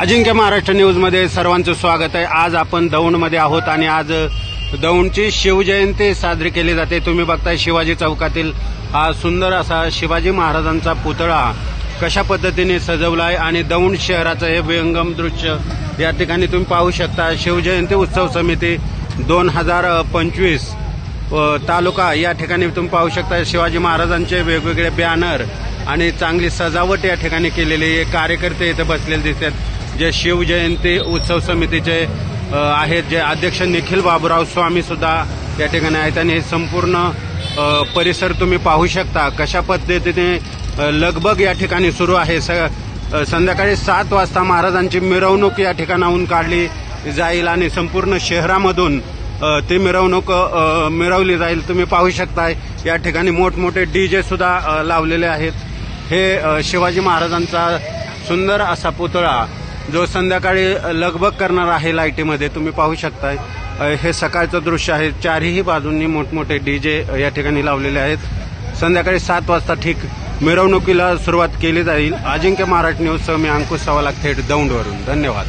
अजिंक्य महाराष्ट्र न्यूजमध्ये सर्वांचं स्वागत आहे. आज आपण दौंडमध्ये आहोत आणि आज दौंडची शिवजयंती साजरी केली जाते. तुम्ही बघताय शिवाजी चौकातील हा सुंदर असा शिवाजी महाराजांचा पुतळा कशा पद्धतीने सजवला आहे आणि दौंड शहराचं हे विहंगम दृश्य या ठिकाणी तुम्ही पाहू शकता. शिवजयंती उत्सव समिती दोन हजार पंचवीस तालुका या ठिकाणी तुम्ही पाहू शकता. शिवाजी महाराजांचे वेगवेगळे बॅनर आणि चांगली सजावट या ठिकाणी केलेली आहे. कार्यकर्ते इथे बसलेले दिसतात. जे शिवजयंती उत्सव समितीचे आहेत जे अध्यक्ष निखिल बाबूराव स्वामी सुद्धा या ठिकाणी आहेत. आणि हे संपूर्ण परिसर तुम्ही पाहू शकता कशा पद्धतीने लगबग या ठिकाणी सुरू आहे. स संध्याकाळी सात वाजता महाराजांची मिरवणूक या ठिकाणाहून काढली जाईल आणि संपूर्ण शहरामधून ती मिरवणूक मिरवली जाईल. तुम्ही पाहू शकताय या ठिकाणी मोठमोठे डी जे सुद्धा लावलेले आहेत. हे शिवाजी महाराजांचा सुंदर असा पुतळा जो संध्याकाळी लगबग करणार आहे लाईटीमध्ये तुम्ही पाहू शकताय. हे सकाळचं दृश्य आहे. चारही बाजूंनी मोठमोठे डीजे या ठिकाणी लावलेले आहेत. संध्याकाळी सात वाजता ठीक मिरवणुकीला सुरुवात केली जाईल. अजिंक्य महाराष्ट्र न्यूजसह मी अंकुश सवाला थेट दौंडवरून. धन्यवाद.